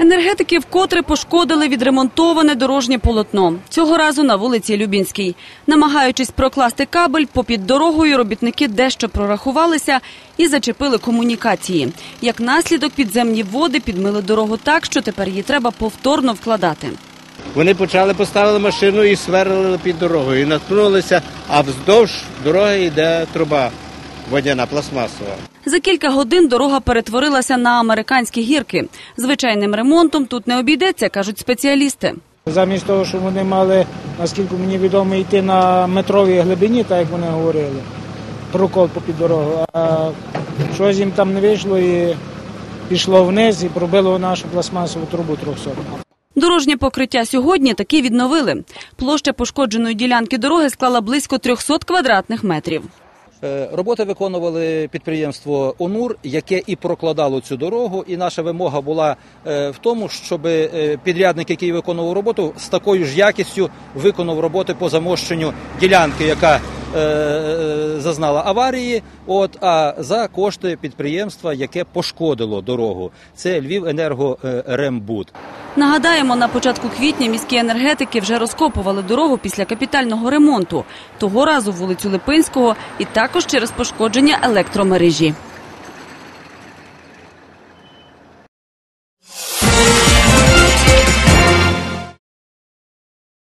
Енергетики вкотре пошкодили відремонтоване дорожнє полотно. Цього разу на вулиці Любінській. Намагаючись прокласти кабель, попід дорогою робітники дещо прорахувалися і зачепили комунікації. Як наслідок, підземні води підмили дорогу так, що тепер її треба повторно вкладати. Вони почали поставили машину і сверлили під дорогою. І наткнулися, а вздовж дороги йде труба водяна, пластмасова. За кілька годин дорога перетворилася на американські гірки. Звичайним ремонтом тут не обійдеться, кажуть спеціалісти. Замість того, щоб вони мали, наскільки мені відомо, йти на метровій глибині, так як вони говорили, прокол попід дорогу, а щось їм там не вийшло і пішло вниз і пробило нашу пластмасову трубу 300. Дорожнє покриття сьогодні таки відновили. Площа пошкодженої ділянки дороги склала близько 300 квадратних метрів. Е, Роботи виконували підприємство ОНУР, яке і прокладало цю дорогу. І наша вимога була е, в тому, щоб е, підрядник, який виконував роботу, з такою ж якістю виконав роботи по замощенню ділянки, яка зазнала аварії. От а за кошти підприємства, яке пошкодило дорогу, це Львівенергорембуд. Нагадаємо, на початку квітня міські енергетики вже розкопували дорогу після капітального ремонту. Того разу вулицю Липинського і також через пошкодження електромережі.